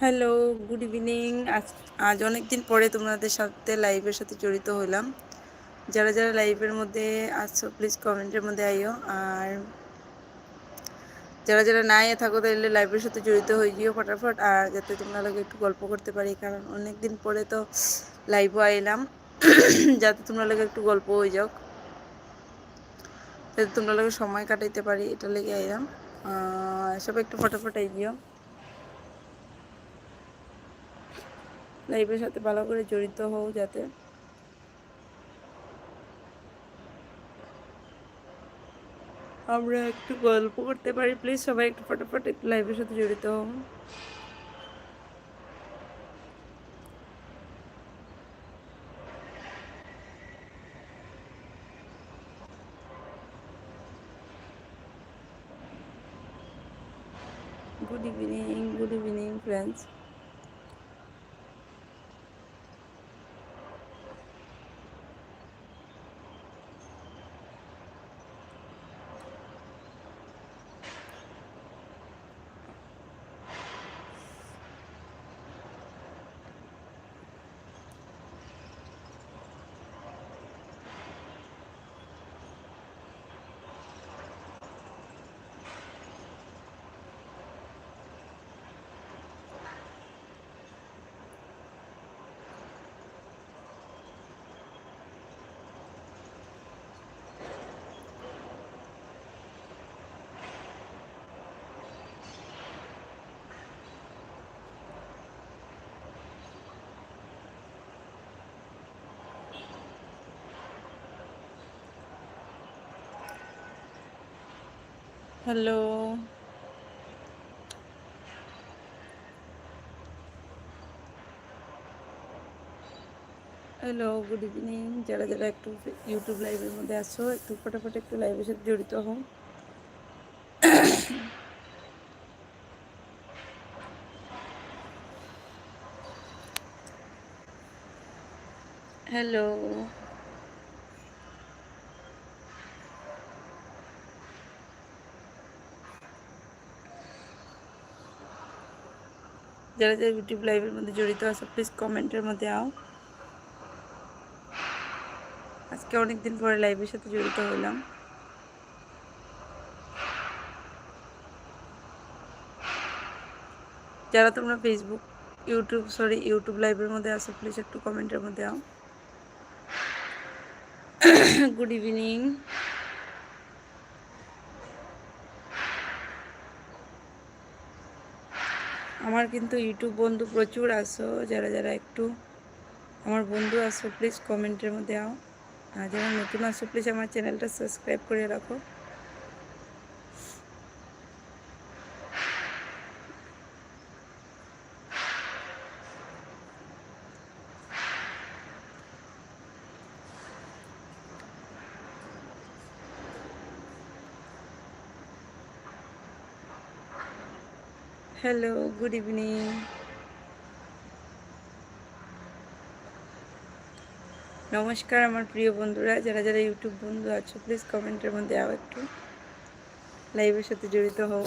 Hello good evening আজ আজ অনেক দিন পরে তোমাদের সাথে লাইভের সাথে জড়িত হলাম। যারা যারা লাইভের মধ্যে আসছো প্লিজ কমেন্টের মধ্যে আইও। আর যারা যারা না ইয়ে থাকো, তাহলে লাইভের সাথে জড়িত হয়ে গিয়েও ফটাফট, আর যাতে তোমরা লোক একটু গল্প করতে পারি। কারণ অনেক দিন পরে তো লাইভও আইলাম। যাতে তোমরা লোক একটু গল্প হয়ে যাও। যাতে তোমরা লোক সময় কাটাইতে পারি, এটা লেগে আইলাম। সব একটু ফটাফট আইগিও। লাইফের সাথে ভালো করে জড়িত হও যাতে। আমরা একটু গল্প করতে পারি প্লিজ সবাই একটু ফটাফট একটু লাইফের সাথে জড়িত হও। Good evening good evening friends hello. Hello good evening যারা যারা একটু ইউটিউব লাইভের মধ্যে আসো একটু ফটাফট একটু লাইভের সাথে জড়িত হও। হ্যালো। যারা যারা ইউটিউব লাইভের মধ্যে জড়িত আছে প্লিজ কমেন্টের মধ্যে আও। আজকে অনেক দিন পরে লাইভের সাথে জড়িত হলাম যারা তোমরা ফেসবুক ইউটিউব সরি ইউটিউব লাইভের মধ্যে আসো প্লিজ একটু কমেন্টের মধ্যে আও। গুড ইভিনিং আমার কিন্তু ইউটিউব বন্ধু প্রচুর আসো যারা যারা একটু আমার বন্ধু আসো প্লিজ কমেন্টের মধ্যে আও। আর যারা নতুন আসো প্লিজ আমার চ্যানেলটা সাবস্ক্রাইব করে রাখো। হ্যালো গুড ইভিনিং নমস্কার আমার প্রিয় বন্ধুরা, যারা যারা ইউটিউব বন্ধু আছো প্লিজ কমেন্টের মধ্যে আও একটু লাইভের সাথে জড়িত হও।